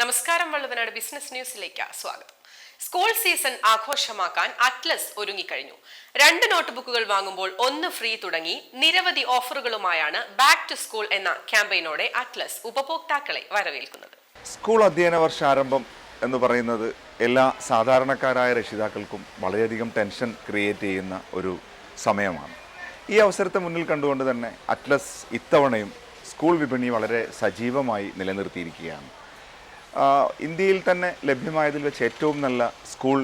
നമസ്കാരം വള്ളുവനാട് ബിസിനസ് ന്യൂസിലേക്ക് സ്വാഗതം. സ്കൂൾ സീസൺ ആഘോഷമാക്കാൻ അറ്റ്ലസ് ഒരുങ്ങിക്കഴിഞ്ഞു. രണ്ട് നോട്ട്ബുക്കുകൾ വാങ്ങുമ്പോൾ ഒന്ന് ഫ്രീ തുടങ്ങി നിരവധി ഓഫറുകളുമായാണ് ബാക്ക് ടു സ്കൂൾ എന്ന ക്യാമ്പയിനോടെ അറ്റ്ലസ് ഉപഭോക്താക്കളെ വരവേൽക്കുന്നത്. സ്കൂൾ അധ്യയന വർഷാരംഭം എന്ന് പറയുന്നത് എല്ലാ സാധാരണക്കാരായ രക്ഷിതാക്കൾക്കും വളരെയധികം ടെൻഷൻ ക്രിയേറ്റ് ചെയ്യുന്ന ഒരു സമയമാണ്. ഈ അവസരത്തെ മുന്നിൽ കണ്ടുകൊണ്ട് തന്നെ അറ്റ്ലസ് ഇത്തവണയും സ്കൂൾ വിപണി വളരെ സജീവമായി നിലനിർത്തിയിരിക്കുകയാണ്. ഇന്ത്യയിൽ തന്നെ ലഭ്യമായതിൽ വെച്ച് ഏറ്റവും നല്ല സ്കൂൾ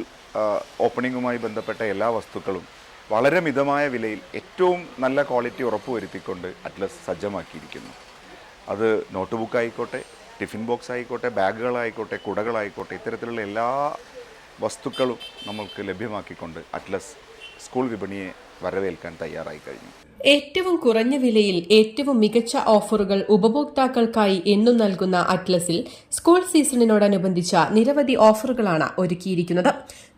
ഓപ്പണിങ്ങുമായി ബന്ധപ്പെട്ട എല്ലാ വസ്തുക്കളും വളരെ മിതമായ വിലയിൽ ഏറ്റവും നല്ല ക്വാളിറ്റി ഉറപ്പുവരുത്തിക്കൊണ്ട് അറ്റ്ലസ് സജ്ജമാക്കിയിരിക്കുന്നു. അത് നോട്ട് ബുക്ക് ആയിക്കോട്ടെ ടിഫിൻ ബോക്സ് ആയിക്കോട്ടെ ബാഗുകളായിക്കോട്ടെ കുടകളായിക്കോട്ടെ ഇത്തരത്തിലുള്ള എല്ലാ വസ്തുക്കളും നമ്മൾക്ക് ലഭ്യമാക്കിക്കൊണ്ട് അറ്റ്ലസ് സ്കൂൾ വിപണിയെ വരവേൽക്കാൻ തയ്യാറായി കഴിഞ്ഞു ഏറ്റവും കുറഞ്ഞ വിലയിൽ ഏറ്റവും മികച്ച ഓഫറുകൾ ഉപഭോക്താക്കൾക്കായി എന്നും നൽകുന്ന അറ്റ്ലസിൽ സ്കൂൾ സീസണിനോടനുബന്ധിച്ച നിരവധി ഓഫറുകളാണ് ഒരുക്കിയിരിക്കുന്നത്.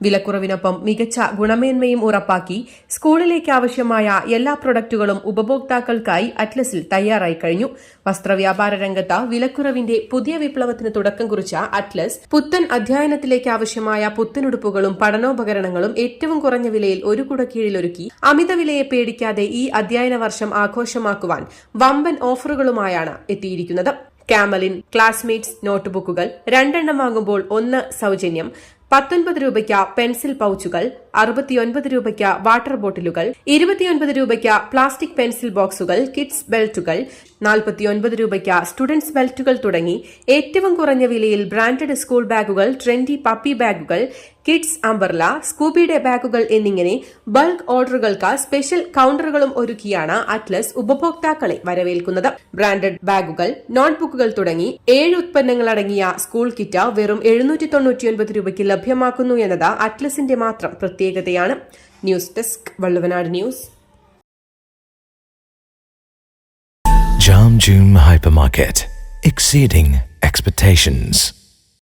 വിലക്കുറവിനൊപ്പം മികച്ച ഗുണമേന്മയും ഉറപ്പാക്കി സ്കൂളിലേക്ക് ആവശ്യമായ എല്ലാ പ്രൊഡക്റ്റുകളും ഉപഭോക്താക്കൾക്കായി അറ്റ്ലസിൽ തയ്യാറായി കഴിഞ്ഞു. വസ്ത്രവ്യാപാര രംഗത്ത് വിലക്കുറവിന്റെ പുതിയ വിപ്ലവത്തിന് തുടക്കം കുറിച്ച അറ്റ്ലസ് പുത്തൻ അധ്യയനത്തിലേക്ക് ആവശ്യമായ പുത്തനുടുപ്പുകളും പഠനോപകരണങ്ങളും ഏറ്റവും കുറഞ്ഞ വിലയിൽ ഒരു കുടക്കീഴിൽ ഒരുക്കി അമിത വിലയെ പേടിക്കാതെ ഈ അധ്യയന വർഷം ആഘോഷമാക്കുവാൻ വമ്പൻ ഓഫറുകളുമായാണ് എത്തിയിരിക്കുന്നത്. കാമലിൻ ക്ലാസ്മേറ്റ്സ് നോട്ട്ബുക്കുകൾ രണ്ടെണ്ണം വാങ്ങുമ്പോൾ ഒന്ന് സൗജന്യം പത്തൊൻപത് രൂപയ്ക്ക് പെൻസിൽ പൌച്ചുകൾ അറുപത്തിയൊൻപത് രൂപയ്ക്ക് വാട്ടർ ബോട്ടിലുകൾ ഇരുപത്തിയൊൻപത് രൂപയ്ക്ക് പ്ലാസ്റ്റിക് പെൻസിൽ ബോക്സുകൾ കിഡ്സ് ബെൽറ്റുകൾ നാൽപ്പത്തിയൊൻപത് രൂപയ്ക്ക് സ്റ്റുഡൻസ് ബെൽറ്റുകൾ തുടങ്ങി ഏറ്റവും കുറഞ്ഞ വിലയിൽ ബ്രാൻഡഡ് സ്കൂൾ ബാഗുകൾ ട്രെൻഡി പപ്പി ബാഗുകൾ കിഡ്സ് അംബർല സ്കൂബിയുടെ ബാഗുകൾ എന്നിങ്ങനെ ബൾക്ക് ഓർഡറുകൾക്ക് സ്പെഷ്യൽ കൌണ്ടറുകളും ഒരുക്കിയാണ് അറ്റ്ലസ് ഉപഭോക്താക്കളെ വരവേൽക്കുന്നത്. ബ്രാൻഡഡ് ബാഗുകൾ നോട്ട്ബുക്കുകൾ തുടങ്ങി ഏഴ് ഉത്പന്നങ്ങളടങ്ങിയ സ്കൂൾ കിറ്റ് വെറും എഴുന്നൂറ്റി തൊണ്ണൂറ്റിയൊൻപത് രൂപയ്ക്ക് ലഭ്യമാക്കുന്നു എന്നത് അറ്റ്ലസിന്റെ മാത്രം പ്രത്യേകതയാണ്. News desk Valluvanad news. Jam Hypermarket, exceeding expectations.